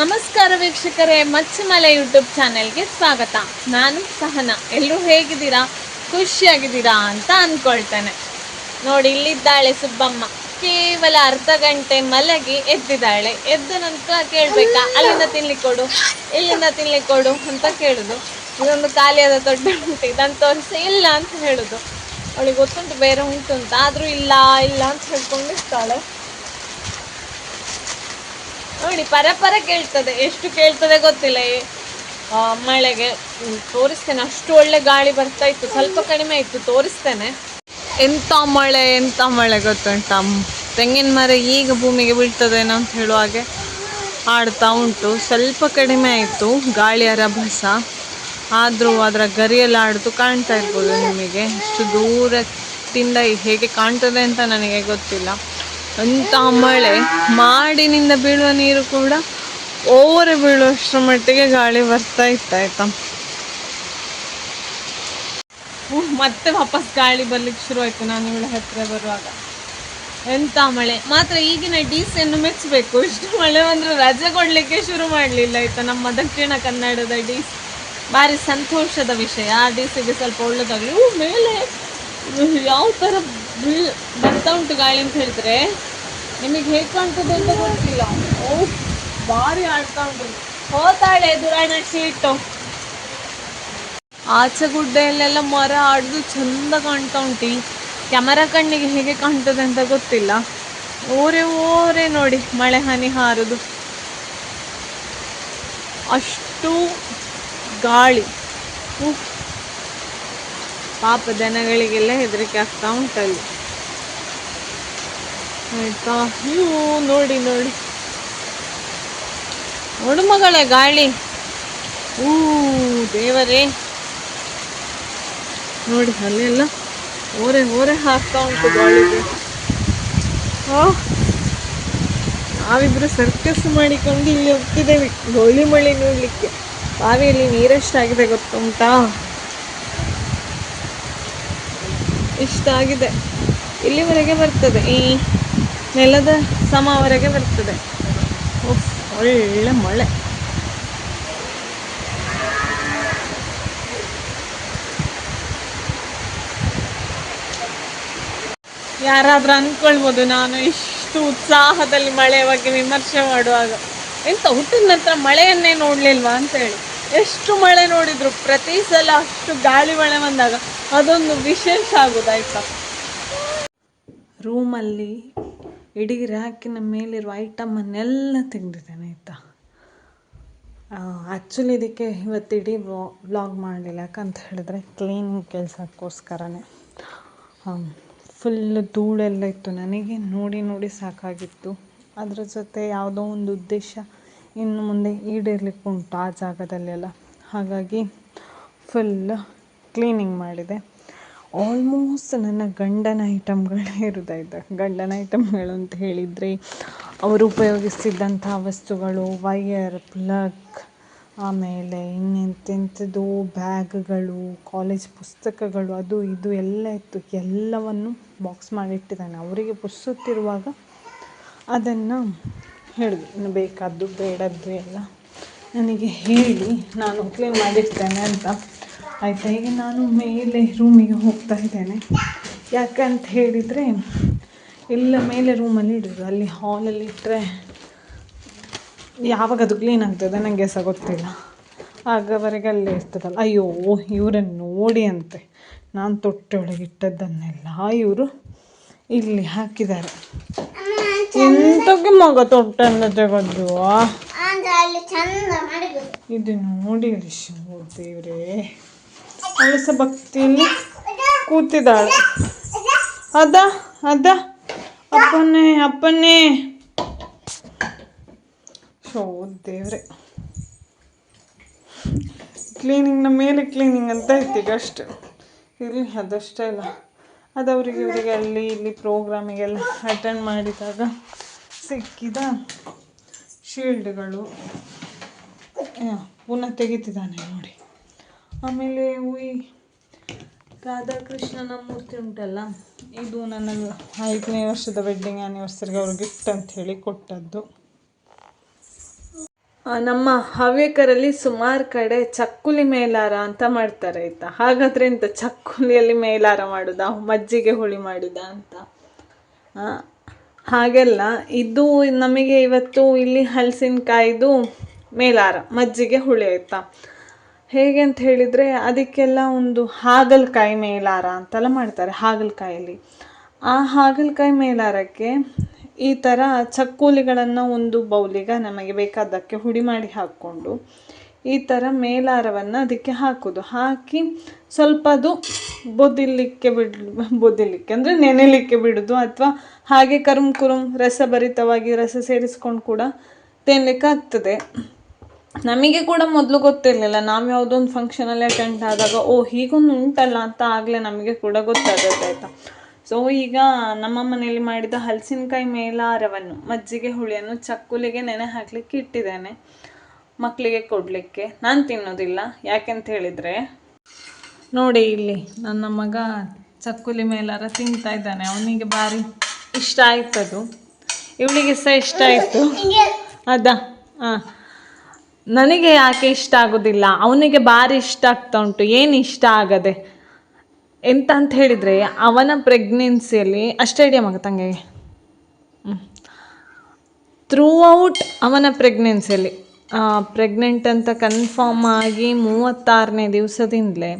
ನಮಸ್ಕಾರ ವೀಕ್ಷಕರೇ, ಮಚ್ಚಿಮಲೆ ಯೂಟ್ಯೂಬ್ ಚಾನೆಲ್ಗೆ ಸ್ವಾಗತ. ನಾನು ಸಹನ. ಎಲ್ಲರೂ ಹೇಗಿದ್ದೀರಾ? ಖುಷಿಯಾಗಿದ್ದೀರಾ ಅಂತ ಅಂದ್ಕೊಳ್ತೇನೆ ನೋಡಿ, ಇಲ್ಲಿದ್ದಾಳೆ ಸುಬ್ಬಮ್ಮ. ಕೇವಲ ಅರ್ಧ ಗಂಟೆ ಮಲಗಿ ಎದ್ದಿದ್ದಾಳೆ. ಎದ್ದ ನಂತರ ಕೇಳಬೇಕಾ? ಅಲ್ಲಿಂದ ತಿನ್ಲಿಕ್ಕೆ ಕೊಡು ಇಲ್ಲಿಂದ ತಿನ್ಲಿಕ್ಕೆ ಕೊಡು ಅಂತ ಕೇಳುದು. ಇದೊಂದು ಖಾಲಿಯಾದ ದೊಡ್ಡ ಉಂಟು. ಇದನ್ನು ತೋರಿಸಿ ಇಲ್ಲ ಅಂತ ಹೇಳುದು. ಅವಳಿಗೆ ಗೊತ್ತುಂಟು, ಬೇರೆ ಉಂಟು ಅಂತ. ಆದರೂ ಇಲ್ಲ ಇಲ್ಲ ಅಂತ ಹೇಳ್ಕೊಂಡಿರ್ತಾಳೆ ನೋಡಿ ಪರ ಪರ ಕೇಳ್ತದೆ. ಎಷ್ಟು ಕೇಳ್ತದೆ ಗೊತ್ತಿಲ್ಲ. ಈ, ಮಳೆಗೆ ತೋರಿಸ್ತೇನೆ. ಅಷ್ಟು ಒಳ್ಳೆ ಗಾಳಿ ಬರ್ತಾ ಇತ್ತು. ಸ್ವಲ್ಪ ಕಡಿಮೆ ಇತ್ತು. ತೋರಿಸ್ತೇನೆ. ಎಂತ ಮಳೆ ಎಂತ ಮಳೆ ಗೊತ್ತುಂಟ? ತೆಂಗಿನ ಮರ ಈಗ ಭೂಮಿಗೆ ಬೀಳ್ತದೇನೋ ಅಂತ ಹೇಳುವ ಹಾಗೆ ಆಡ್ತಾ ಉಂಟು. ಸ್ವಲ್ಪ ಕಡಿಮೆ ಆಯಿತು. ಗಾಳಿಯ ರಭಸ ಆದರೂ ಅದರ ಗರಿಯಲ್ಲಿ ಆಡ್ತು ಕಾಣ್ತಾ ಇರ್ಬೋದು ನಿಮಗೆ. ಇಷ್ಟು ದೂರದಿಂದ ಹೇಗೆ ಕಾಣ್ತದೆ ಅಂತ ನನಗೆ ಗೊತ್ತಿಲ್ಲ. ಅಂತ ಮಳೆ. ಮಾಡಿನಿಂದ ಬೀಳುವ ನೀರು ಕೂಡ ಓವರ್ ಬೀಳುವಷ್ಟರ ಮಟ್ಟಿಗೆ ಗಾಳಿ ಬರ್ತಾ ಇತ್ತಾಯ್ತಾ ಮತ್ತೆ ವಾಪಸ್ ಗಾಳಿ ಬರ್ಲಿಕ್ಕೆ ಶುರು ಆಯ್ತು ನಾನು ಇವಳ ಹತ್ರ ಬರುವಾಗ. ಎಂತ ಮಳೆ. ಮಾತ್ರ ಈಗಿನ ಡಿ ಸಿಯನ್ನು ಮೆಚ್ಚಬೇಕು. ಇಷ್ಟು ಮಳೆ ಬಂದ್ರೆ ರಜೆ ಕೊಡ್ಲಿಕ್ಕೆ ಶುರು ಮಾಡ್ಲಿಲ್ಲ, ಆಯ್ತಾ? ನಮ್ಮ ದಕ್ಷಿಣ ಕನ್ನಡದ ಡಿ ಸಿ. ಭಾರಿ ಸಂತೋಷದ ವಿಷಯ. ಆ ಡಿ ಸಿಗೆ ಸ್ವಲ್ಪ ಒಳ್ಳೇದಾಗಲಿ. ಮೇಲೆ ಯಾವ ಥರ ಬರ್ತಾ ಉಂಟು ಗಾಳಿ ಅಂತ ಹೇಳಿದ್ರೆ ನಿಮಗೆ ಹೇಗೆ ಕಾಣ್ತದೆ ಅಂತ ಗೊತ್ತಿಲ್ಲ. ಓ ಭಾರಿ ಆಡ್ತಾ ಉಂಟು. ಹೋತಾಳೆ ದುರಾಣ ಶೀಟು. ಆಚೆ ಗುಡ್ಡೆಯಲ್ಲೆಲ್ಲ ಮರ ಆಡಿದು ಚಂದ ಕಾಣ್ತಾ ಉಂಟು. ಕ್ಯಾಮರಾ ಕಣ್ಣಿಗೆ ಹೇಗೆ ಕಾಣ್ತದೆ ಅಂತ ಗೊತ್ತಿಲ್ಲ. ಓರೆ ಓರೆ ನೋಡಿ ಮಳೆ ಹನಿ ಹಾರದು. ಅಷ್ಟು ಗಾಳಿ. ಪಾಪ ಜನಗಳಿಗೆಲ್ಲ ಹೆದರಿಕೆ ಆಗ್ತಾ ಉಂಟಲ್ಲಿ. ಆಯ್ತಾ? ಇವು ನೋಡಿ ನೋಡಿ. ನೋಡು ಗಾಳಿ. ಊ ದೇವರೇ. ನೋಡಿ, ಅಲ್ಲೆಲ್ಲ ಓರೆ ಓರೆ ಹಾಕ್ತಾ ಉಂಟು ಗಾಳಿಗೆ. ನಾವಿಬ್ರು ಸರ್ಕಸ್ ಮಾಡಿಕೊಂಡು ಇಲ್ಲಿ ಹೋಗ್ತಿದ್ದೇವೆ. ಗೋಳಿ ಮಳೆ ನೋಡ್ಲಿಕ್ಕೆ. ಬಾವಿಯಲ್ಲಿ ನೀರೆಷ್ಟಾಗಿದೆ ಗೊತ್ತುಂಟಾ? ಇಷ್ಟಾಗಿದೆ ಇಲ್ಲಿವರೆಗೆ ಬರ್ತದೆ. ಈ ನೆಲದ ಸಮವರೆಗೆ ಬರ್ತದೆ ಒಳ್ಳೆ ಮಳೆ. ಯಾರಾದ್ರೂ ಅನ್ಕೊಳ್ಬೋದು, ನಾನು ಇಷ್ಟು ಉತ್ಸಾಹದಲ್ಲಿ ಮಳೆಯ ಬಗ್ಗೆ ವಿಮರ್ಶೆ ಮಾಡುವಾಗ. ಎಂತ ಹುಟ್ಟಿದ ನಂತರ ಮಳೆಯನ್ನೇ ನೋಡ್ಲಿಲ್ವಾ ಅಂತ ಹೇಳಿ. ಎಷ್ಟು ಮಳೆ ನೋಡಿದ್ರು ಪ್ರತಿ ಸಲ ಅಷ್ಟು ಗಾಳಿ ಮಳೆ ಬಂದಾಗ ಅದೊಂದು ವಿಶೇಷ ಆಗುದಾಯ್ತಾ ರೂಮಲ್ಲಿ ಇಡೀ ರ್ಯಾಕಿನ ಮೇಲಿರುವ ಐಟಮನ್ನೆಲ್ಲ ತೆಗೆದಿದ್ದೇನೆ, ಆಯಿತಾ? ಆ್ಯಕ್ಚುಲಿ ಇದಕ್ಕೆ ಇವತ್ತು ಇಡೀ ವ್ಲಾಗ್ ಮಾಡಲಿಲ್ಲ, ಯಾಕಂತ ಹೇಳಿದ್ರೆ ಕ್ಲೀನಿಂಗ್ ಕೆಲಸಕ್ಕೋಸ್ಕರನೇ. ಫುಲ್ ಧೂಳೆಲ್ಲ ಇತ್ತು, ನನಗೆ ನೋಡಿ ನೋಡಿ ಸಾಕಾಗಿತ್ತು. ಅದರ ಜೊತೆ ಯಾವುದೋ ಒಂದು ಉದ್ದೇಶ ಇನ್ನು ಮುಂದೆ ಈಡೇರ್ಲಿಕ್ಕೆ ಉಂಟು ಆ ಜಾಗದಲ್ಲೆಲ್ಲ. ಹಾಗಾಗಿ ಫುಲ್ ಕ್ಲೀನಿಂಗ್ ಮಾಡಿದೆ. ಆಲ್ಮೋಸ್ಟ್ ನನ್ನ ಗಂಡನ ಐಟಮ್ಗಳೇ ಇರೋದಾಯ್ತು ಗಂಡನ ಐಟಮ್ಗಳು ಅಂತ ಹೇಳಿದರೆ, ಅವರು ಉಪಯೋಗಿಸ್ತಿದ್ದಂಥ ವಸ್ತುಗಳು ವೈಯರ್ ಪ್ಲಗ್ ಆಮೇಲೆ ಇನ್ನೆಂತೆಂಥದ್ದು ಬ್ಯಾಗ್ಗಳು ಕಾಲೇಜ್ ಪುಸ್ತಕಗಳು, ಅದು ಇದು ಎಲ್ಲ ಇತ್ತು. ಎಲ್ಲವನ್ನು ಬಾಕ್ಸ್ ಮಾಡಿಟ್ಟಿದ್ದಾನೆ ಅವರಿಗೆ ಪುಸುತ್ತಿರುವಾಗ ಅದನ್ನು ಹೇಳಿದೆ, ಇನ್ನು ಬೇಕಾದ್ದು, ಬೇಡದ್ದು ಎಲ್ಲ ನನಗೆ ಹೇಳಿ ನಾನು ಕ್ಲೀನ್ ಮಾಡಿರ್ತೇನೆ ಅಂತ. ಆಯಿತಾ ಈಗ ನಾನು ಮೇಲೆ ರೂಮಿಗೆ ಹೋಗ್ತಾ ಇದ್ದೇನೆ. ಯಾಕಂತ ಹೇಳಿದರೆ ಇಲ್ಲ ಮೇಲೆ ರೂಮಲ್ಲಿ ಇಡೋದು. ಅಲ್ಲಿ ಹಾಲಲ್ಲಿ ಇಟ್ಟರೆ ಯಾವಾಗ ಅದು ಕ್ಲೀನ್ ಆಗ್ತದೆ ನನಗೆ ಸಹ ಗೊತ್ತಿಲ್ಲ. ಆಗವರೆಗೆ ಅಲ್ಲೇ ಇರ್ತದಲ್ಲ. ಅಯ್ಯೋ ಇವರನ್ನು ನೋಡಿ ಅಂತೆ. ನಾನು ತೊಟ್ಟೆಯೊಳಗೆ ಇಟ್ಟದ್ದನ್ನೆಲ್ಲ ಇವರು ಇಲ್ಲಿ ಹಾಕಿದ್ದಾರೆ. ಎಂತಕ್ಕೆ ಮಗ ತೊಟ್ಟನ್ನು ತೆಗೆದು ಇದು ನೋಡಿ ದೇವ್ರೇ ಅವಳು ಸಹ ಭಕ್ತಿಯಲ್ಲಿ ಕೂತಿದ್ದಾಳೆ. ಅದ ಅದ. ಅಪ್ಪನೇ ಅಪ್ಪನೇ. ಶೋ, ದೇವ್ರೆ. ಕ್ಲೀನಿಂಗ್ನ ಮೇಲೆ ಕ್ಲೀನಿಂಗ್ ಅಂತ ಇತ್ತು ಅಷ್ಟು. ಇಲ್ಲಿ, ಅದಷ್ಟೇ ಇಲ್ಲ. ಅದು ಅವರಿಗೆ, ಇವರಿಗೆ ಅಲ್ಲಿ ಇಲ್ಲಿ ಪ್ರೋಗ್ರಾಮಿಗೆಲ್ಲ ಅಟೆಂಡ್ ಮಾಡಿದಾಗ ಸಿಕ್ಕಿದ ಶೀಲ್ಡ್ಗಳು ಪುನಃ ತೆಗಿತಿದ್ದಾನೆ ನೋಡಿ. ಆಮೇಲೆ ಈ ರಾಧಾಕೃಷ್ಣನ ಮೂರ್ತಿ ಉಂಟಲ್ಲ, ಇದು ನನ್ನ ಐದನೇ ವರ್ಷದ ವೆಡ್ಡಿಂಗ್ ಆ್ಯನಿವರ್ಸರಿಗೆ ಅವರು ಗಿಫ್ಟ್ ಅಂತ ಹೇಳಿ ಕೊಟ್ಟದ್ದು. ನಮ್ಮ ಹವ್ಯಕರಲ್ಲಿ ಸುಮಾರು ಕಡೆ ಚಕ್ಕುಲಿ ಮೇಲಾರ ಅಂತ ಮಾಡ್ತಾರೆ ಆಯ್ತಾ? ಹಾಗಾದ್ರೆ ಇಂಥ ಚಕ್ಕುಲಿಯಲ್ಲಿ ಮೇಲಾರ ಮಾಡುದ, ಮಜ್ಜಿಗೆ ಹುಳಿ ಮಾಡಿದ ಅಂತ? ಹಾಗೆಲ್ಲ, ಇದು ನಮಗೆ ಇವತ್ತು ಇಲ್ಲಿ ಹಲಸಿನಕಾಯಿದು ಮೇಲಾರ, ಮಜ್ಜಿಗೆ ಹುಳಿ ಆಯ್ತಾ? ಹೇಗೆ ಅಂತ ಹೇಳಿದರೆ ಅದಕ್ಕೆಲ್ಲ ಒಂದು ಹಾಗಲಕಾಯಿ ಮೇಲಾರ ಅಂತೆಲ್ಲ ಮಾಡ್ತಾರೆ, ಹಾಗಲಕಾಯಲ್ಲಿ. ಆ ಹಾಗಲಕಾಯಿ ಮೇಲಾರಕ್ಕೆ ಈ ಥರ ಚಕ್ಕುಲಿಗಳನ್ನು ಒಂದು ಬೌಲಿಗೆ ನಮಗೆ ಬೇಕಾದಕ್ಕೆ ಹುಡಿ ಮಾಡಿ ಹಾಕ್ಕೊಂಡು ಈ ಥರ ಮೇಲಾರವನ್ನು ಅದಕ್ಕೆ ಹಾಕೋದು. ಹಾಕಿ ಸ್ವಲ್ಪ ಅದು ಬೊದಿಲಿಕ್ಕೆ ಬಿಡ್, ಬೊದಿಲಿಕ್ಕೆ ಅಂದರೆ ನೆನೆಲಿಕ್ಕೆ ಬಿಡೋದು ಅಥವಾ ಹಾಗೆ ಕರುಮ್ ಕುರುಮ್ ರಸಭರಿತವಾಗಿ ರಸ ಸೇರಿಸ್ಕೊಂಡು ಕೂಡ ತಿನ್ನಲಿಕ್ಕೆ ಆಗ್ತದೆ. ನಮಗೆ ಕೂಡ ಮೊದಲು ಗೊತ್ತಿರಲಿಲ್ಲ. ನಾವು ಯಾವುದೋ ಒಂದು ಫಂಕ್ಷನಲ್ಲಿ ಅಟೆಂಡ್ ಆದಾಗ ಓ ಹೀಗೊಂದು ಉಂಟಲ್ಲ ಅಂತ ಆಗಲೇ ನಮಗೆ ಕೂಡ ಗೊತ್ತಾಗುತ್ತೆ ಆಯಿತಾ? ಸೊ ಈಗ ನಮ್ಮ ಮನೆಯಲ್ಲಿ ಮಾಡಿದ ಹಲಸಿನಕಾಯಿ ಮೇಲಾರವನ್ನು ಮಜ್ಜಿಗೆ ಹುಳಿಯನ್ನು ಚಕ್ಕುಲಿಗೆ ನೆನೆ ಹಾಕಲಿಕ್ಕೆ ಇಟ್ಟಿದ್ದೇನೆ. ಮಕ್ಕಳಿಗೆ ಕೊಡಲಿಕ್ಕೆ. ನಾನು ತಿನ್ನೋದಿಲ್ಲ. ಯಾಕೆಂತ ಹೇಳಿದರೆ ನೋಡಿ ಇಲ್ಲಿ ನನ್ನ ಮಗ ಚಕ್ಕುಲಿ ಮೇಲಾರ ತಿಂತಾ ಇದ್ದಾನೆ. ಅವನಿಗೆ ಭಾರಿ ಇಷ್ಟ ಆಯ್ತದು. ಇವಳಿಗೆ ಸಹ ಇಷ್ಟ ಆಯಿತು. ಅದ ಹಾಂ ನನಗೆ ಯಾಕೆ ಇಷ್ಟ ಆಗೋದಿಲ್ಲ? ಅವನಿಗೆ ಭಾರಿ ಇಷ್ಟ ಆಗ್ತಾ ಉಂಟು. ಏನು ಇಷ್ಟ ಆಗದೆ? ಎಂತ ಅಂತ ಹೇಳಿದರೆ, ಅವನ ಪ್ರೆಗ್ನೆನ್ಸಿಯಲ್ಲಿ ಅಷ್ಟೇ ಆಗುತ್ತೆ ತಂಗೆಗೆ. ಥ್ರೂ ಔಟ್ ಅವನ ಪ್ರೆಗ್ನೆನ್ಸಿಯಲ್ಲಿ ಪ್ರೆಗ್ನೆಂಟ್ ಅಂತ ಕನ್ಫರ್ಮ್ ಆಗಿ ಮೂವತ್ತಾರನೇ ದಿವಸದಿಂದಲೇ,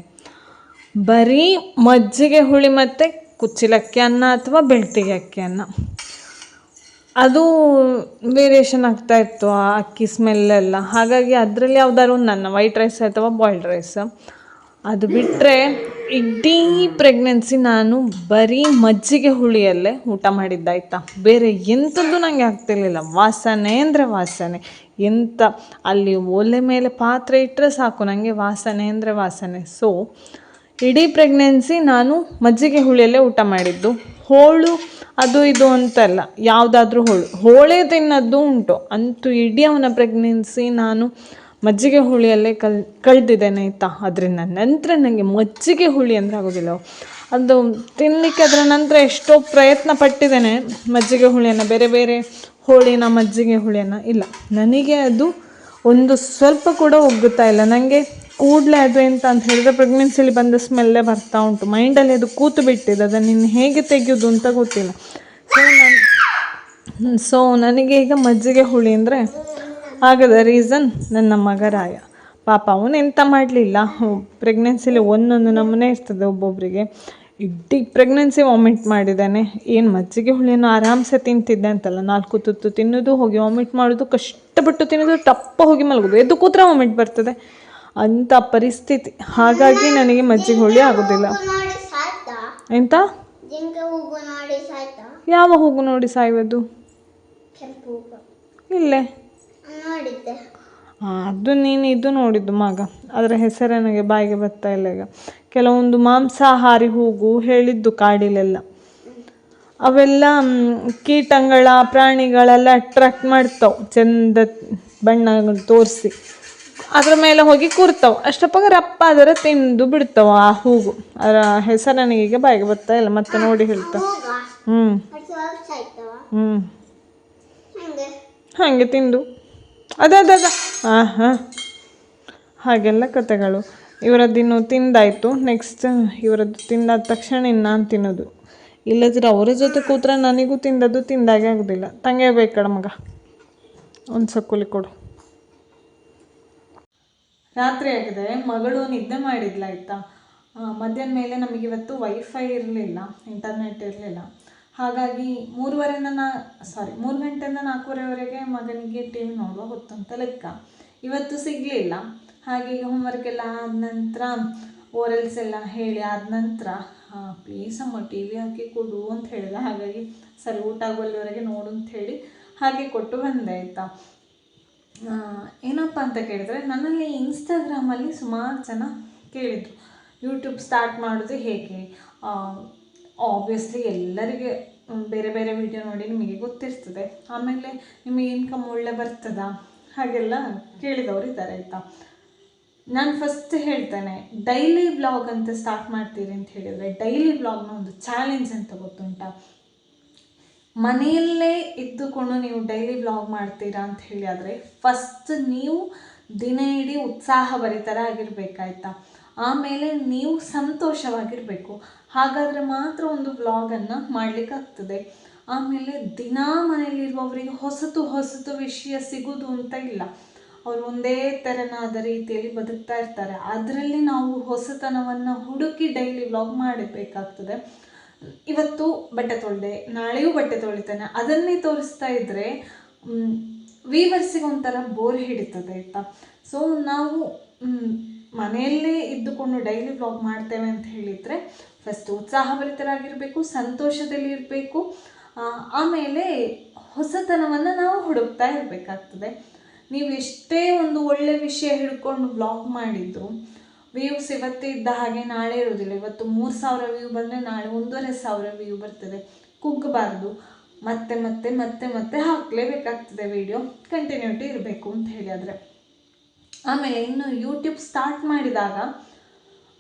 ಬರೀ ಮಜ್ಜಿಗೆ ಹುಳಿ ಮತ್ತು ಕುಚ್ಚಿಲಕ್ಕಿ ಅನ್ನ ಅಥವಾ ಬೆಳ್ತಿಗೆ ಅಕ್ಕಿ ಅನ್ನ. ಅದು ವೇರಿಯೇಷನ್ ಆಗ್ತಾ ಇತ್ತು, ಆ ಅಕ್ಕಿ ಸ್ಮೆಲ್ಲೆಲ್ಲ ಹಾಗಾಗಿ ಅದರಲ್ಲಿ ಯಾವ್ದಾದ್ರು ಒಂದು ನನ್ನ ವೈಟ್ ರೈಸ್ ಅಥವಾ ಬಾಯ್ಲ್ಡ್ ರೈಸ್ ಅದು ಬಿಟ್ಟರೆ ಇಡೀ ಪ್ರೆಗ್ನೆನ್ಸಿ ನಾನು ಬರೀ ಮಜ್ಜಿಗೆ ಹುಳಿಯಲ್ಲೇ ಊಟ ಮಾಡಿದ್ದಾಯ್ತಾ. ಬೇರೆ ಎಂಥದ್ದು ನನಗೆ ಆಗ್ತಿರ್ಲಿಲ್ಲ. ವಾಸನೆ ಅಂದರೆ ವಾಸನೆ. ಎಂಥ ಅಲ್ಲಿ ಒಲೆ ಮೇಲೆ ಪಾತ್ರೆ ಇಟ್ಟರೆ ಸಾಕು ನನಗೆ ವಾಸನೆ ಅಂದರೆ ವಾಸನೆ. ಸೊ ಇಡೀ ಪ್ರೆಗ್ನೆನ್ಸಿ ನಾನು ಮಜ್ಜಿಗೆ ಹುಳಿಯಲ್ಲೇ ಊಟ ಮಾಡಿದ್ದು. ಹೋಳು, ಅದು ಇದು ಅಂತಲ್ಲ, ಯಾವುದಾದ್ರೂ ಹೋಳು. ಹೋಳೇ ತಿನ್ನೋದು ಉಂಟು. ಅಂತೂ ಇಡೀ ಅವನ ಪ್ರೆಗ್ನೆನ್ಸಿ ನಾನು ಮಜ್ಜಿಗೆ ಹುಳಿಯಲ್ಲೇ ಕಲ್, ಕಳೆದಿದ್ದೇನೆ ಆಯ್ತಾ? ಅದರಿಂದ ನಂತರ ನನಗೆ ಮಜ್ಜಿಗೆ ಹುಳಿ ಅಂದರೆ ಆಗೋದಿಲ್ಲ. ಅದು ತಿನ್ನಲಿಕ್ಕೆ ಅದರ ನಂತರ ಎಷ್ಟೋ ಪ್ರಯತ್ನ ಪಟ್ಟಿದ್ದೇನೆ. ಮಜ್ಜಿಗೆ ಹುಳಿಯನ್ನು ಬೇರೆ ಬೇರೆ ಹೋಳಿನ ಮಜ್ಜಿಗೆ ಹುಳಿಯನ್ನು ಇಲ್ಲ. ನನಗೆ ಅದು ಒಂದು ಸ್ವಲ್ಪ ಕೂಡ ಒಗ್ಗುತ್ತಾ ಇಲ್ಲ. ನನಗೆ ಕೂಡಲೇ ಅದು ಎಂತ ಅಂತ ಹೇಳಿದ್ರೆ ಪ್ರೆಗ್ನೆನ್ಸಿಲಿ ಬಂದ ಸ್ಮೆಲ್ಲೇ ಬರ್ತಾ ಉಂಟು. ಮೈಂಡಲ್ಲಿ ಅದು ಕೂತು ಬಿಟ್ಟಿದೆ. ಅದನ್ನು ಇನ್ನು ಹೇಗೆ ತೆಗೆಯೋದು ಅಂತ ಗೊತ್ತಿಲ್ಲ. ಸೊ ನಾನು ಸೊ ನನಗೆ ಈಗ ಮಜ್ಜಿಗೆ ಹುಳಿ ಅಂದರೆ ಆಗದ ರೀಸನ್ ನನ್ನ ಮಗ ರಾಯ. ಪಾಪ ಅವನು ಎಂತ ಮಾಡಲಿಲ್ಲ. ಪ್ರೆಗ್ನೆನ್ಸಿಲಿ ಒಂದೊಂದು ನಮೂನೆ ಇರ್ತದೆ ಒಬ್ಬೊಬ್ಬರಿಗೆ ಇಡೀ ಪ್ರೆಗ್ನೆನ್ಸಿ ವಾಮಿಟ್ ಮಾಡಿದ್ದಾನೆ. ಏನು ಮಜ್ಜಿಗೆ ಹುಳಿಯನ್ನು ಆರಾಮ್ಸೆ ತಿಂತಿದ್ದೆ ಅಂತಲ್ಲ. ನಾಲ್ಕು ತುತ್ತು ತಿನ್ನೋದು, ಹೋಗಿ ವಾಮಿಟ್ ಮಾಡೋದು, ಕಷ್ಟಪಟ್ಟು ತಿನ್ನೋದು ಟಪ್ಪ ಹೋಗಿ ಮಲಗೋದು. ಎದ್ದು ಕೂತ್ರೆ ವಾಮಿಟ್ ಬರ್ತದೆ. ಅಂಥ ಪರಿಸ್ಥಿತಿ. ಹಾಗಾಗಿ ನನಗೆ ಮಜ್ಜಿಗೆ ಹುಳಿ ಆಗೋದಿಲ್ಲ. ಎಂತ? ಯಾವ ಹೂಗು ನೋಡಿ ಹೂವು ಇಲ್ಲೇ. ಅದು ನೀನು ಇದು ನೋಡಿದ್ದು ಮಗ. ಅದರ ಹೆಸರು ನನಗೆ ಬಾಯಿಗೆ ಬರ್ತಾ ಇಲ್ಲ ಈಗ. ಕೆಲವೊಂದು ಮಾಂಸಾಹಾರಿ ಹೂಗು ಹೇಳಿದ್ದು ಕಾಡಿಲೆಲ್ಲ. ಅವೆಲ್ಲ ಕೀಟಗಳ ಪ್ರಾಣಿಗಳೆಲ್ಲ ಅಟ್ರಾಕ್ಟ್ ಮಾಡ್ತಾವೆ. ಚಂದ ಬಣ್ಣ ತೋರಿಸಿ. ಅದ್ರ ಮೇಲೆ ಹೋಗಿ ಕೂರ್ತಾವ. ಅಷ್ಟಪ್ಪಾಗ ರಪ್ಪ ಅದರ ತಿಂದು ಬಿಡ್ತಾವ ಆ ಹೂವು. ಅದರ ಹೆಸರು ನನಗೆ ಈಗ ಬಾಯಿಗೆ ಬರ್ತಾ ಇಲ್ಲ, ಮತ್ತೆ ನೋಡಿ ಹೇಳ್ತಾ. ಹ್ಞೂ ಹ್ಞೂ ಹಂಗೆ ತಿಂದು. ಅದ ಹಾಂ ಹಾಂ ಹಾಗೆಲ್ಲ ಕತೆಗಳು ಇವರದ್ದು ಇನ್ನು ತಿಂದಾಯಿತು. ನೆಕ್ಸ್ಟ್ ಇವರದ್ದು ತಿಂದಾದ ತಕ್ಷಣ ಇನ್ನು ನಾನು ತಿನ್ನೋದು. ಇಲ್ಲದ್ರೆ ಅವರ ಜೊತೆ ಕೂತ್ರೆ ನನಗೂ ತಿಂದದ್ದು ತಿಂದಾಗೆ ಆಗೋದಿಲ್ಲ. ತಂಗೆ ಬೇಕಡ ಮಗ. ಒಂದು ಸಕ್ಕುಲಿ ಕೊಡು. ರಾತ್ರಿ ಆಗಿದೆ. ಮಗಳು ನಿದ್ದೆ ಮಾಡಿದ್ಲು ಆಯಿತಾ? ಮಧ್ಯಾಹ್ನ ಮೇಲೆ ನಮಗೆ ಇವತ್ತು ವೈಫೈ ಇರಲಿಲ್ಲ ಇಂಟರ್ನೆಟ್ ಇರಲಿಲ್ಲ. ಹಾಗಾಗಿ ಮೂರುವರೆಯಿಂದ ನಾ ಸಾರಿ ಮೂರು ಗಂಟೆಯಿಂದ ನಾಲ್ಕೂವರೆವರೆಗೆ ಮಗನಿಗೆ ಟಿ ವಿ ನೋಡುವ ಹೊತ್ತು ಅಂತ ಲೆಕ್ಕ. ಇವತ್ತು ಸಿಗಲಿಲ್ಲ. ಹಾಗೆ ಹೋಮ್ವರ್ಕ್ ಎಲ್ಲ ಆದ ನಂತರ ಓರಲ್ಸ್ ಎಲ್ಲ ಹೇಳಿ ಆದ ನಂತರ ಪ್ಲೀಸ್ ಅಮ್ಮ ಟಿ ವಿ ಹಾಕಿ ಕೊಡು ಅಂತ ಹೇಳಿದ. ಹಾಗಾಗಿ ಸರಿ, ಊಟ ಆಗುವಲ್ಲಿವರೆಗೆ ನೋಡು ಅಂತ ಹೇಳಿ ಹಾಗೆ ಕೊಟ್ಟು ಬಂದೆ ಆಯಿತಾ. ಏನಪ್ಪ ಅಂತ ಕೇಳಿದರೆ ನನ್ನಲ್ಲಿ ಇನ್ಸ್ಟಾಗ್ರಾಮಲ್ಲಿ ಸುಮಾರು ಜನ ಕೇಳಿದರು. ಯೂಟ್ಯೂಬ್ ಸ್ಟಾರ್ಟ್ ಮಾಡೋದು ಹೇಗೆ? ಆಬ್ವಿಯಸ್ಲಿ ಎಲ್ಲರಿಗೆ ಬೇರೆ ಬೇರೆ ವಿಡಿಯೋ ನೋಡಿ ನಿಮಗೆ ಗೊತ್ತಿರ್ತದೆ. ಆಮೇಲೆ ನಿಮಗೆ ಇನ್ಕಮ್ ಒಳ್ಳೆ ಬರ್ತದಾ? ಹಾಗೆಲ್ಲ ಕೇಳಿದವರು ಇದ್ದಾರೆ ಆಯಿತಾ? ನಾನು ಫಸ್ಟ್ ಹೇಳ್ತೇನೆ ಡೈಲಿ ಬ್ಲಾಗ್ ಅಂತ ಸ್ಟಾರ್ಟ್ ಮಾಡ್ತೀರಿ ಅಂತ ಹೇಳಿದರೆ ಡೈಲಿ ಬ್ಲಾಗ್ನ ಒಂದು ಚಾಲೆಂಜ್ ಅಂತ ಗೊತ್ತುಂಟಾ? ಮನೆಯಲ್ಲೇ ಇದ್ದುಕೊಂಡು ನೀವು ಡೈಲಿ ವ್ಲಾಗ್ ಮಾಡ್ತೀರಾ ಅಂತ ಹೇಳಿ ಆದರೆ ಫಸ್ಟ್ ನೀವು ದಿನ ಇಡೀ ಉತ್ಸಾಹಭರಿತರಾಗಿರ್ಬೇಕಾಯ್ತಾ ಆಮೇಲೆ ನೀವು ಸಂತೋಷವಾಗಿರಬೇಕು. ಹಾಗಾದರೆ ಮಾತ್ರ ಒಂದು ವ್ಲಾಗನ್ನು ಮಾಡಲಿಕ್ಕಾಗ್ತದೆ. ಆಮೇಲೆ ದಿನಾ ಮನೆಯಲ್ಲಿರುವವರಿಗೆ ಹೊಸತು ಹೊಸತು ವಿಷಯ ಸಿಗೋದು ಅಂತ ಇಲ್ಲ. ಅವರು ಒಂದೇ ಥರನಾದ ರೀತಿಯಲ್ಲಿ ಬದುಕ್ತಾ ಇರ್ತಾರೆ. ಅದರಲ್ಲಿ ನಾವು ಹೊಸತನವನ್ನು ಹುಡುಕಿ ಡೈಲಿ ವ್ಲಾಗ್ ಮಾಡಬೇಕಾಗ್ತದೆ ಇವತ್ತು ಬಟ್ಟೆ ತೊಳೆದೆ, ನಾಳೆಯೂ ಬಟ್ಟೆ ತೊಳಿತಾನೆ. ಅದನ್ನೇ ತೋರಿಸ್ತಾ ಇದ್ದರೆ ವೀವರ್ಸಿಗೆ ಒಂಥರ ಬೋರ್ ಹಿಡಿತದೆ ಆಯಿತಾ ಸೊ ನಾವು ಮನೆಯಲ್ಲೇ ಇದ್ದುಕೊಂಡು ಡೈಲಿ ವ್ಲಾಗ್ ಮಾಡ್ತೇವೆ ಅಂತ ಹೇಳಿದರೆ ಫಸ್ಟ್ ಉತ್ಸಾಹಭರಿತರಾಗಿರಬೇಕು ಸಂತೋಷದಲ್ಲಿ ಇರಬೇಕು. ಆಮೇಲೆ ಹೊಸತನವನ್ನು ನಾವು ಹುಡುಕ್ತಾ ಇರಬೇಕಾಗ್ತದೆ. ನೀವು ಎಷ್ಟೇ ಒಂದು ಒಳ್ಳೆ ವಿಷಯ ಹಿಡ್ಕೊಂಡು ಬ್ಲಾಗ್ ಮಾಡಿದ್ರು ವ್ಯೂಸ್ ಇವತ್ತೇ ಇದ್ದ ಹಾಗೆ ನಾಳೆ ಇರೋದಿಲ್ಲ ಇವತ್ತು ಮೂರು ಸಾವಿರ ವ್ಯೂ ಬಂದರೆ ನಾಳೆ ಒಂದೂವರೆ ಸಾವಿರ ವ್ಯೂ ಬರ್ತದೆ. ಕುಗ್ಗಬಾರ್ದು. ಮತ್ತೆ ಮತ್ತೆ ಮತ್ತೆ ಮತ್ತೆ ಹಾಕಲೇಬೇಕಾಗ್ತದೆ ವಿಡಿಯೋ ಕಂಟಿನ್ಯೂಟಿ ಇರಬೇಕು ಅಂತ ಹೇಳಿ ಆದರೆ ಆಮೇಲೆ ಇನ್ನು ಯೂಟ್ಯೂಬ್ ಸ್ಟಾರ್ಟ್ ಮಾಡಿದಾಗ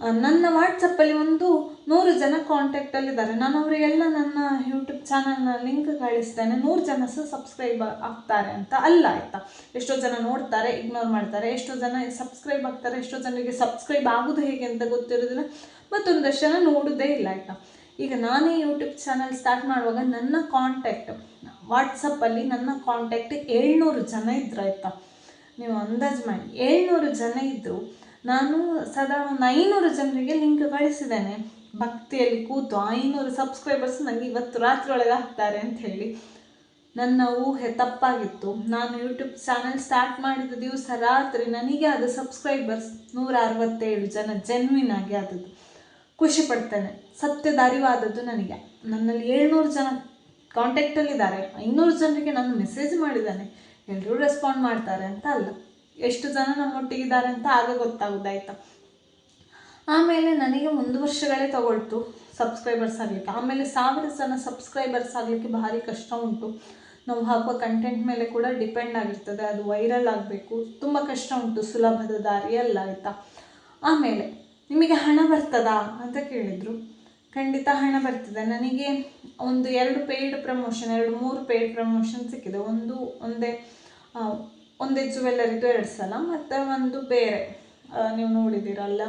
ನನ್ನ ವಾಟ್ಸಪ್ಪಲ್ಲಿ ಒಂದು ನೂರು ಜನ ಕಾಂಟ್ಯಾಕ್ಟಲ್ಲಿದ್ದಾರೆ ನಾನು ಅವರಿಗೆಲ್ಲ ನನ್ನ ಯೂಟ್ಯೂಬ್ ಚಾನಲ್ನ ಲಿಂಕ್ ಕಳಿಸ್ತೇನೆ. ನೂರು ಜನ ಸಹ ಸಬ್ಸ್ಕ್ರೈಬ್ ಆಗ್ತಾರೆ ಅಂತ ಅಲ್ಲ, ಆಯಿತಾ? ಎಷ್ಟೋ ಜನ ನೋಡ್ತಾರೆ ಇಗ್ನೋರ್ ಮಾಡ್ತಾರೆ. ಎಷ್ಟೋ ಜನ ಸಬ್ಸ್ಕ್ರೈಬ್ ಆಗ್ತಾರೆ, ಎಷ್ಟೋ ಜನರಿಗೆ ಸಬ್ಸ್ಕ್ರೈಬ್ ಆಗೋದು ಹೇಗೆ ಅಂತ ಗೊತ್ತಿರೋದಿಲ್ಲ. ಮತ್ತೊಂದಷ್ಟು ಜನ ನೋಡೋದೇ ಇಲ್ಲ, ಆಯಿತಾ? ಈಗ ನಾನೇ ಯೂಟ್ಯೂಬ್ ಚಾನಲ್ ಸ್ಟಾರ್ಟ್ ಮಾಡುವಾಗ ನನ್ನ ಕಾಂಟ್ಯಾಕ್ಟ್ ವಾಟ್ಸಪ್ಪಲ್ಲಿ ನನ್ನ ಕಾಂಟ್ಯಾಕ್ಟ್ ಏಳ್ನೂರು ಜನ ಇದ್ರು, ಆಯಿತಾ? ನೀವು ಅಂದಾಜು ಮಾಡಿ. ಏಳ್ನೂರು ಜನ ಇದ್ದರು ನಾನು ಸದಾ ಒಂದು ಐನೂರು ಜನರಿಗೆ ಲಿಂಕ್ ಕಳಿಸಿದ್ದೇನೆ. ಭಕ್ತಿಯಲ್ಲಿ ಕೂತು ಐನೂರು ಸಬ್ಸ್ಕ್ರೈಬರ್ಸ್ ನನಗೆ ಇವತ್ತು ರಾತ್ರಿ ಒಳಗೆ ಆಗ್ತಾರೆ ಅಂತ ಹೇಳಿ. ನನ್ನ ಊಹೆ ತಪ್ಪಾಗಿತ್ತು. ನಾನು ಯೂಟ್ಯೂಬ್ ಚಾನಲ್ ಸ್ಟಾರ್ಟ್ ಮಾಡಿದ ದಿವಸ ರಾತ್ರಿ ನನಗೆ ಆದ ಸಬ್ಸ್ಕ್ರೈಬರ್ಸ್ ನೂರ ಅರವತ್ತೇಳು ಜನ ಜೆನ್ವಿನ್ ಆಗಿ ಆದದ್ದು. ಖುಷಿ ಪಡ್ತೇನೆ. ಸತ್ಯದ ಅರಿವಾದದ್ದು ನನಗೆ. ನನ್ನಲ್ಲಿ ಏಳ್ನೂರು ಜನ ಕಾಂಟ್ಯಾಕ್ಟಲ್ಲಿದ್ದಾರೆ ಐನೂರು ಜನರಿಗೆ ನಾನು ಮೆಸೇಜ್ ಮಾಡಿದ್ದಾನೆ. ಎಲ್ಲರೂ ರೆಸ್ಪಾಂಡ್ ಮಾಡ್ತಾರೆ ಅಂತ ಅಲ್ಲ. ಎಷ್ಟು ಜನ ನಮ್ಮೊಟ್ಟಿಗಿದ್ದಾರೆ ಅಂತ ಆಗ ಗೊತ್ತಾಗೋದಾಯ್ತು. ಆಮೇಲೆ ನನಗೆ ಒಂದು ವರ್ಷಗಳೇ ತಗೊಳ್ತು ಸಬ್ಸ್ಕ್ರೈಬರ್ಸ್ ಆಗಲಿಕ್ಕೆ. ಆಮೇಲೆ ಸಾವಿರ ಜನ ಸಬ್ಸ್ಕ್ರೈಬರ್ಸ್ ಆಗಲಿಕ್ಕೆ ಭಾರಿ ಕಷ್ಟ ಉಂಟು. ನಾವು ಹಾಕುವ ಕಂಟೆಂಟ್ ಮೇಲೆ ಕೂಡ ಡಿಪೆಂಡ್ ಆಗಿರ್ತದೆ. ಅದು ವೈರಲ್ ಆಗಬೇಕು. ತುಂಬ ಕಷ್ಟ ಉಂಟು. ಸುಲಭದ ದಾರಿ ಅಲ್ಲ ಆಯಿತಾ? ಆಮೇಲೆ ನಿಮಗೆ ಹಣ ಬರ್ತದಾ ಅಂತ ಕೇಳಿದರು. ಖಂಡಿತ ಹಣ ಬರ್ತದೆ. ನನಗೆ ಒಂದು ಎರಡು ಪೇಯ್ಡ್ ಪ್ರಮೋಷನ್ ಎರಡು ಮೂರು ಪೇಯ್ಡ್ ಪ್ರಮೋಷನ್ ಸಿಕ್ಕಿದೆ. ಒಂದು, ಒಂದೇ ಒಂದೇ ಜುವೆಲ್ಲರಿದು ಎರಡು ಸಲ, ಮತ್ತು ಒಂದು ಬೇರೆ. ನೀವು ನೋಡಿದ್ದೀರಲ್ಲ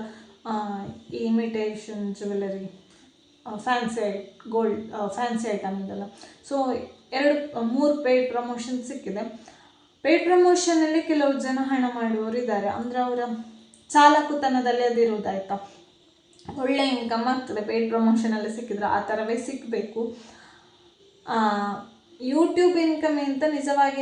imitation jewellery fancy gold fancy item ಇದೆಲ್ಲ. ಸೊ ಎರಡು, ಮೂರು ಪೇಯ್ಡ್ ಪ್ರಮೋಷನ್ ಸಿಕ್ಕಿದೆ. ಪೇಯ್ಡ್ ಪ್ರಮೋಷನಲ್ಲಿ ಕೆಲವು ಜನ ಹಣ ಮಾಡುವವರು ಇದ್ದಾರೆ. ಅಂದರೆ ಅವರ ಚಾಲಕುತನದಲ್ಲಿ ಅದಿರೋದಾಯ್ತಾ ಒಳ್ಳೆ ಇನ್ಕಮ್ ಆಗ್ತದೆ. ಪೇಯ್ಡ್ ಪ್ರಮೋಷನಲ್ಲಿ ಸಿಕ್ಕಿದ್ರೆ ಆ ಥರವೇ ಸಿಕ್ಕಬೇಕು ಯೂಟ್ಯೂಬ್ ಇನ್ಕಮ್ ಅಂತ ನಿಜವಾಗಿ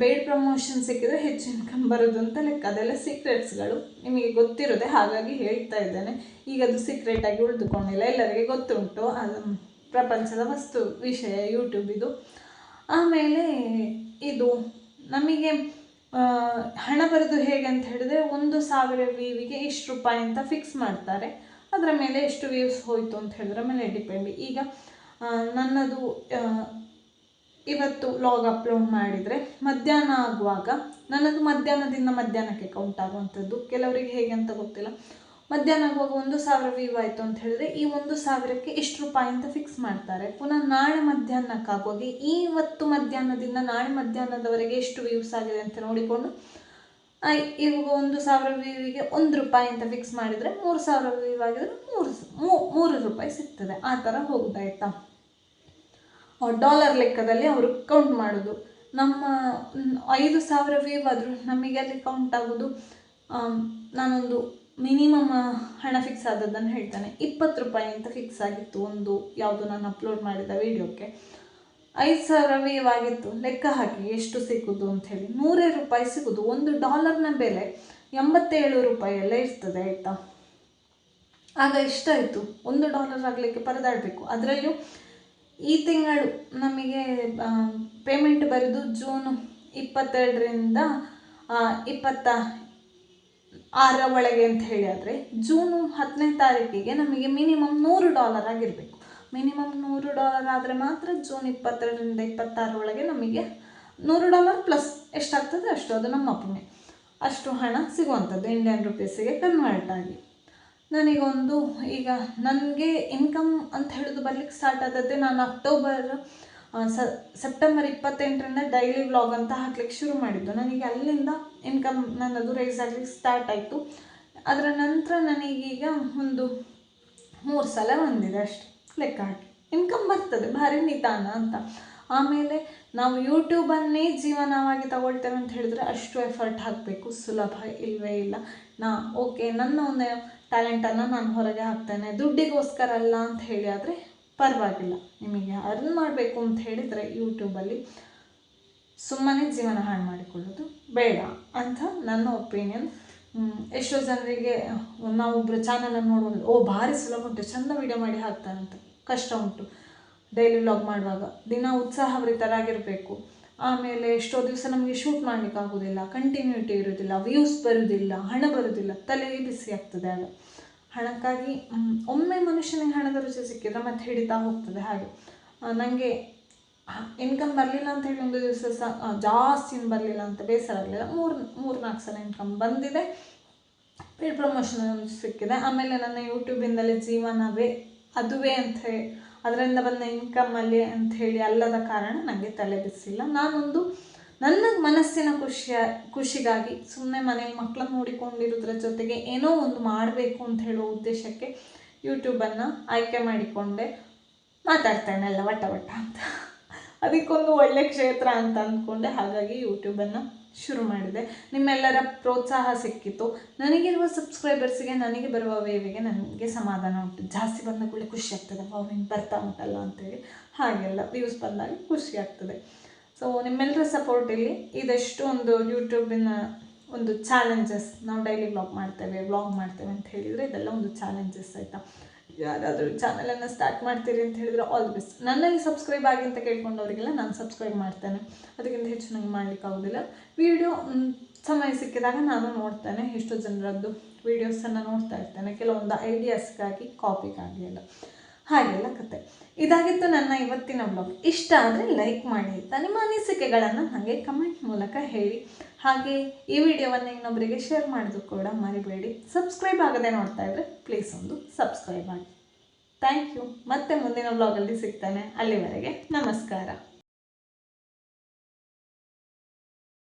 ಪೇಯ್ಡ್ ಪ್ರಮೋಷನ್ ಸಿಕ್ಕಿದ್ರೆ ಹೆಚ್ಚು ಇನ್ಕಮ್ ಬರೋದು ಅಂತ ಲೆಕ್ಕ. ಅದೆಲ್ಲ ಸೀಕ್ರೆಟ್ಸ್ಗಳು ನಿಮಗೆ ಗೊತ್ತಿರೋದೆ ಹಾಗಾಗಿ ಹೇಳ್ತಾ ಇದ್ದೇನೆ. ಈಗ ಅದು ಸೀಕ್ರೆಟಾಗಿ ಉಳಿದುಕೊಂಡಿಲ್ಲ. ಎಲ್ಲರಿಗೆ ಗೊತ್ತುಂಟು. ಅದು ಪ್ರಪಂಚದ ವಸ್ತು ವಿಷಯ ಯೂಟ್ಯೂಬ್ ಇದು. ಆಮೇಲೆ ಇದು ನಮಗೆ ಹಣ ಬರೋದು ಹೇಗೆ ಅಂತ ಹೇಳಿದ್ರೆ ಒಂದು ಸಾವಿರ ವೀವಿಗೆ ಇಷ್ಟು ರೂಪಾಯಿ ಅಂತ ಫಿಕ್ಸ್ ಮಾಡ್ತಾರೆ. ಅದರ ಮೇಲೆ ಎಷ್ಟು ವ್ಯೂಸ್ ಹೋಯಿತು ಅಂತ ಹೇಳಿದ್ರ ಮೇಲೆ ಡಿಪೆಂಡ್ ಈಗ ನನ್ನದು ಇವತ್ತು ವ್ಲಾಗ್ ಅಪ್ಲೋಡ್ ಮಾಡಿದರೆ ಮಧ್ಯಾಹ್ನ ಆಗುವಾಗ ನನ್ನದು ಮಧ್ಯಾಹ್ನದಿಂದ ಮಧ್ಯಾಹ್ನಕ್ಕೆ ಕೌಂಟ್ ಆಗುವಂಥದ್ದು. ಕೆಲವರಿಗೆ ಹೇಗೆ ಅಂತ ಗೊತ್ತಿಲ್ಲ. ಮಧ್ಯಾಹ್ನ ಆಗುವಾಗ ಒಂದು ಸಾವಿರ ವ್ಯೂ ಆಯಿತು ಅಂತ ಹೇಳಿದ್ರೆ ಈ ಒಂದು ಸಾವಿರಕ್ಕೆ ಇಷ್ಟು ರೂಪಾಯಿ ಅಂತ ಫಿಕ್ಸ್ ಮಾಡ್ತಾರೆ. ಪುನಃ ನಾಳೆ ಮಧ್ಯಾಹ್ನಕ್ಕಾಗುವಾಗ ಇವತ್ತು ಮಧ್ಯಾಹ್ನದಿಂದ ನಾಳೆ ಮಧ್ಯಾಹ್ನದವರೆಗೆ ಎಷ್ಟು ವ್ಯೂಸ್ ಆಗಿದೆ ಅಂತ ನೋಡಿಕೊಂಡು ಇವಾಗ ಒಂದು ಸಾವಿರ ವ್ಯೂವಿಗೆ ಒಂದು ರೂಪಾಯಿ ಅಂತ ಫಿಕ್ಸ್ ಮಾಡಿದರೆ ಮೂರು ಸಾವಿರ ವ್ಯೂ ಆಗಿದ್ರೆ ಮೂರು ಮೂರು ರೂಪಾಯಿ ಸಿಗ್ತದೆ. ಆ ಥರ ಹೋಗುದಾಯ್ತಾ ಡಾಲರ್ ಲೆಕ್ಕದಲ್ಲಿ ಅವರು ಕೌಂಟ್ ಮಾಡೋದು. ನಮ್ಮ ಐದು ಸಾವಿರ ವೇವ್ ಆದರೂ ನಮಗೆ ಅಲ್ಲಿ ಕೌಂಟ್ ಆಗೋದು. ನಾನೊಂದು ಮಿನಿಮಮ್ ಹಣ ಫಿಕ್ಸ್ ಆದದ್ದನ್ನು ಹೇಳ್ತಾನೆ. ಇಪ್ಪತ್ತು ರೂಪಾಯಿ ಅಂತ ಫಿಕ್ಸ್ ಆಗಿತ್ತು ಒಂದು ಯಾವುದು ನಾನು ಅಪ್ಲೋಡ್ ಮಾಡಿದ ವಿಡಿಯೋಕ್ಕೆ. ಐದು ಸಾವಿರ ವೇವ್ ಆಗಿತ್ತು. ಲೆಕ್ಕ ಹಾಕಿ ಎಷ್ಟು ಸಿಕ್ಕುದು ಅಂತ ಹೇಳಿ. ನೂರೇ ರೂಪಾಯಿ ಸಿಗೋದು ಒಂದು ಡಾಲರ್ನ ಬೆಲೆ ಎಂಬತ್ತೇಳು ರೂಪಾಯಿ ಎಲ್ಲ ಇರ್ತದೆ, ಆಯಿತಾ? ಆಗ ಎಷ್ಟಾಯಿತು? ಒಂದು ಡಾಲರ್ ಆಗಲಿಕ್ಕೆ ಪರದಾಡಬೇಕು. ಅದರಲ್ಲೂ ಈ ತಿಂಗಳು ನಮಗೆ ಪೇಮೆಂಟ್ ಬರೋದು ಜೂನ್ ಇಪ್ಪತ್ತೆರಡರಿಂದ ಇಪ್ಪತ್ತ ಆರ ಒಳಗೆ ಅಂತ ಹೇಳಿ ಆದರೆ ಜೂನು ಹತ್ತನೇ ತಾರೀಕಿಗೆ ನಮಗೆ ಮಿನಿಮಮ್ ನೂರು ಡಾಲರ್ ಆಗಿರಬೇಕು. ಮಿನಿಮಮ್ ನೂರು ಡಾಲರ್ ಆದರೆ ಮಾತ್ರ ಜೂನ್ ಇಪ್ಪತ್ತೆರಡರಿಂದ ಇಪ್ಪತ್ತಾರ ಒಳಗೆ ನಮಗೆ ನೂರು ಡಾಲರ್ ಪ್ಲಸ್ ಎಷ್ಟಾಗ್ತದೆ ಅಷ್ಟು ಅದು ನಮ್ಮ ಪುಣ್ಯ ಅಷ್ಟು ಹಣ ಸಿಗುವಂಥದ್ದು ಇಂಡಿಯನ್ ರುಪೀಸಿಗೆ ಕನ್ವರ್ಟ್ ಆಗಿ. ನನಗೊಂದು ಈಗ ನನಗೆ ಇನ್ಕಮ್ ಅಂತ ಹೇಳೋದು ಬರ್ಲಿಕ್ಕೆ ಸ್ಟಾರ್ಟ್ ಆದದ್ದೇ ನಾನು ಅಕ್ಟೋಬರ್ ಸೆಪ್ಟೆಂಬರ್ ಇಪ್ಪತ್ತೆಂಟರಿಂದ ಡೈಲಿ ವ್ಲಾಗ್ ಅಂತ ಹಾಕ್ಲಿಕ್ಕೆ ಶುರು ಮಾಡಿದ್ದು. ನನಗೆ ಅಲ್ಲಿಂದ ಇನ್ಕಮ್ ನನ್ನದು ರೈಸ್ ಆಗ್ಲಿಕ್ಕೆ ಸ್ಟಾರ್ಟ್ ಆಯಿತು. ಅದರ ನಂತರ ನನಗೀಗ ಒಂದು ಮೂರು ಸಲ ಬಂದಿದೆ ಅಷ್ಟೆ. ಲೆಕ್ಕ ಹಾಕಿ. ಇನ್ಕಮ್ ಬರ್ತದೆ, ಭಾರಿ ನಿಧಾನ ಅಂತ. ಆಮೇಲೆ ನಾವು ಯೂಟ್ಯೂಬನ್ನೇ ಜೀವನವಾಗಿ ತಗೊಳ್ತೇವೆ ಅಂತ ಹೇಳಿದ್ರೆ ಅಷ್ಟು ಎಫರ್ಟ್ ಹಾಕಬೇಕು, ಸುಲಭ ಇಲ್ಲವೇ ಇಲ್ಲ. ನಾ ಓಕೆ ನನ್ನ ಒಂದು ಟ್ಯಾಲೆಂಟನ್ನು ನಾನು ಹೊರಗೆ ಹಾಕ್ತೇನೆ. ದುಡ್ಡಿಗೋಸ್ಕರ ಅಲ್ಲ ಅಂತ ಹೇಳಿ ಆದರೆ ಪರವಾಗಿಲ್ಲ. ನಿಮಗೆ ಅರ್ನ್ ಮಾಡಬೇಕು ಅಂತ ಹೇಳಿದರೆ ಯೂಟ್ಯೂಬಲ್ಲಿ ಸುಮ್ಮನೆ ಜೀವನ ಹಾಳು ಮಾಡಿಕೊಳ್ಳೋದು ಬೇಡ ಅಂತ ನನ್ನ ಒಪಿನಿಯನ್ ಎಷ್ಟೋ ಜನರಿಗೆ ನಾವೊಬ್ಬರು ಚಾನಲನ್ನು ನೋಡುವಾಗ, ಓ, ಭಾರಿ ಸುಲಭ ಉಂಟು, ಚೆಂದ ವೀಡಿಯೋ ಮಾಡಿ ಹಾಕ್ತಾರಂತ ಕಷ್ಟ ಉಂಟು. ಡೈಲಿ ವ್ಲಾಗ್ ಮಾಡುವಾಗ, ದಿನ ಉತ್ಸಾಹಭರಿತರಾಗಿರಬೇಕು ಆಮೇಲೆ ಎಷ್ಟೋ ದಿವಸ ನಮಗೆ ಶೂಟ್ ಮಾಡಲಿಕ್ಕೆ ಆಗೋದಿಲ್ಲ ಕಂಟಿನ್ಯೂಟಿ ಇರೋದಿಲ್ಲ ವ್ಯೂಸ್ ಬರೋದಿಲ್ಲ, ಹಣ ಬರೋದಿಲ್ಲ, ತಲೆ ಬಿಸಿ ಆಗ್ತದೆ ಆಗ. ಹಣಕ್ಕಾಗಿ ಒಮ್ಮೆ ಮನುಷ್ಯನಿಗೆ ಹಣದ ರುಚಿ ಸಿಕ್ಕಿದ್ರೆ ಮತ್ತೆ ಹಿಡಿತಾ ಹೋಗ್ತದೆ ಹಾಗೆ. ನನಗೆ ಇನ್ಕಮ್ ಬರಲಿಲ್ಲ ಅಂತ ಹೇಳಿ ಒಂದು ದಿವಸ ಸಹ ಜಾಸ್ತಿ ಬರಲಿಲ್ಲ ಅಂತ ಬೇಸರ ಆಗಲಿಲ್ಲ. ಮೂರು ಮೂರು ನಾಲ್ಕು ಸಲ ಇನ್ಕಮ್ ಬಂದಿದೆ. ಪೇಡ್ ಪ್ರಮೋಷನ್ ಸಿಕ್ಕಿದೆ. ಆಮೇಲೆ ನನ್ನ ಯೂಟ್ಯೂಬಿಂದಲೇ ಜೀವನವೇ, ಅದುವೇ ಅಂತ ಹೇ- ಅದರಿಂದ ಬಂದ ಇನ್ಕಮಲ್ಲಿ ಅಂತ ಹೇಳಿ ಅಲ್ಲದ ಕಾರಣ ನನಗೆ ತಲೆ ಬಿಸಿಲ್ಲ. ನಾನೊಂದು ನನ್ನ ಮನಸ್ಸಿನ ಖುಷಿಯ, ಖುಷಿಗಾಗಿ ಸುಮ್ಮನೆ ಮನೇಲಿ ಮಕ್ಕಳನ್ನ ನೋಡಿಕೊಂಡಿರೋದ್ರ ಜೊತೆಗೆ ಏನೋ ಒಂದು ಮಾಡಬೇಕು ಅಂತ ಹೇಳೋ ಉದ್ದೇಶಕ್ಕೆ ಯೂಟ್ಯೂಬನ್ನು ಆಯ್ಕೆ ಮಾಡಿಕೊಂಡೆ. ಮಾತಾಡ್ತೇನೆ ಎಲ್ಲ ವಟ ವಟ ಅಂತ. ಅದಕ್ಕೊಂದು ಒಳ್ಳೆ ಕ್ಷೇತ್ರ ಅಂತ ಅಂದ್ಕೊಂಡೆ. ಹಾಗಾಗಿ ಯೂಟ್ಯೂಬನ್ನು ಶುರು ಮಾಡಿದೆ. ನಿಮ್ಮೆಲ್ಲರ ಪ್ರೋತ್ಸಾಹ ಸಿಕ್ಕಿತ್ತು ನನಗಿರುವ ಸಬ್ಸ್ಕ್ರೈಬರ್ಸಿಗೆ ನನಗೆ ಬರುವ ವೇವಿಗೆ ನನಗೆ ಸಮಾಧಾನ ಉಂಟು. ಜಾಸ್ತಿ ಬಂದ ಕೂಡಲೇ ಖುಷಿ ಆಗ್ತದೆ. ವಾವ್ ಹಿಂಗೆ ಬರ್ತಾ ಉಂಟಲ್ಲ ಅಂತೇಳಿ ಹಾಗೆಲ್ಲ ವ್ಯೂಸ್ ಬಂದಾಗ ಖುಷಿ ಆಗ್ತದೆ. ಸೊ ನಿಮ್ಮೆಲ್ಲರ ಸಪೋರ್ಟ್ ಇಲ್ಲಿ ಇದೆಷ್ಟು ಒಂದು ಯೂಟ್ಯೂಬಿನ ಒಂದು ಚಾಲೆಂಜಸ್ ನಾವು ಡೈಲಿ ವ್ಲಾಗ್ ಮಾಡ್ತೇವೆ ವ್ಲಾಗ್ ಮಾಡ್ತೇವೆ ಅಂತ ಹೇಳಿದರೆ ಇದೆಲ್ಲ ಒಂದು ಚಾಲೆಂಜಸ್ ಆಯಿತಾ? ಯಾರಾದರೂ ಚಾನಲನ್ನು ಸ್ಟಾರ್ಟ್ ಮಾಡ್ತೀರಿ ಅಂತ ಹೇಳಿದ್ರೆ ಆಲ್ ದಿ ಬೆಸ್ಟ್ ನನ್ನಲ್ಲಿ ಸಬ್ಸ್ಕ್ರೈಬ್ ಆಗಿ ಅಂತ ಕೇಳ್ಕೊಂಡವರಿಗೆಲ್ಲ ನಾನು ಸಬ್ಸ್ಕ್ರೈಬ್ ಮಾಡ್ತೇನೆ. ಅದಕ್ಕಿಂತ ಹೆಚ್ಚು ನನಗೆ ಮಾಡ್ಲಿಕ್ಕೆ ಆಗೋದಿಲ್ಲ. ವಿಡಿಯೋ ಸಮಯ ಸಿಕ್ಕಿದಾಗ ನಾನು ನೋಡ್ತೇನೆ ಎಷ್ಟೋ ಜನರದ್ದು ವೀಡಿಯೋಸನ್ನು ನೋಡ್ತಾ ಇರ್ತೇನೆ. ಕೆಲವೊಂದು ಐಡಿಯಾಸ್ಗಾಗಿ ಕಾಪಿಗಾಗಿ ಎಲ್ಲ. ಹಾಗೆಲ್ಲ ಕತೆ ಇದಾಗಿತ್ತು ನನ್ನ ಇವತ್ತಿನ ಬ್ಲಾಗ್ ಇಷ್ಟ ಆದರೆ ಲೈಕ್ ಮಾಡಿ ನಿಮ್ಮ ಅನಿಸಿಕೆಗಳನ್ನು ಹಾಗೆ ಕಮೆಂಟ್ ಮೂಲಕ ಹೇಳಿ. ಹಾಗೆ ಈ ವಿಡಿಯೋವನ್ನು ಇನ್ನೊಬ್ಬರಿಗೆ ಶೇರ್ ಮಾಡೋದು ಕೂಡ ಮರಿಬೇಡಿ. ಸಬ್ಸ್ಕ್ರೈಬ್ ಆಗದೆ ನೋಡ್ತಾ ಇದ್ದರೆ ಪ್ಲೀಸ್ ಒಂದು ಸಬ್ಸ್ಕ್ರೈಬ್ ಆಗಿ ಥ್ಯಾಂಕ್ ಯು ಮತ್ತೆ ಮುಂದಿನ ಬ್ಲಾಗಲ್ಲಿ ಸಿಗ್ತಾನೆ. ಅಲ್ಲಿವರೆಗೆ ನಮಸ್ಕಾರ.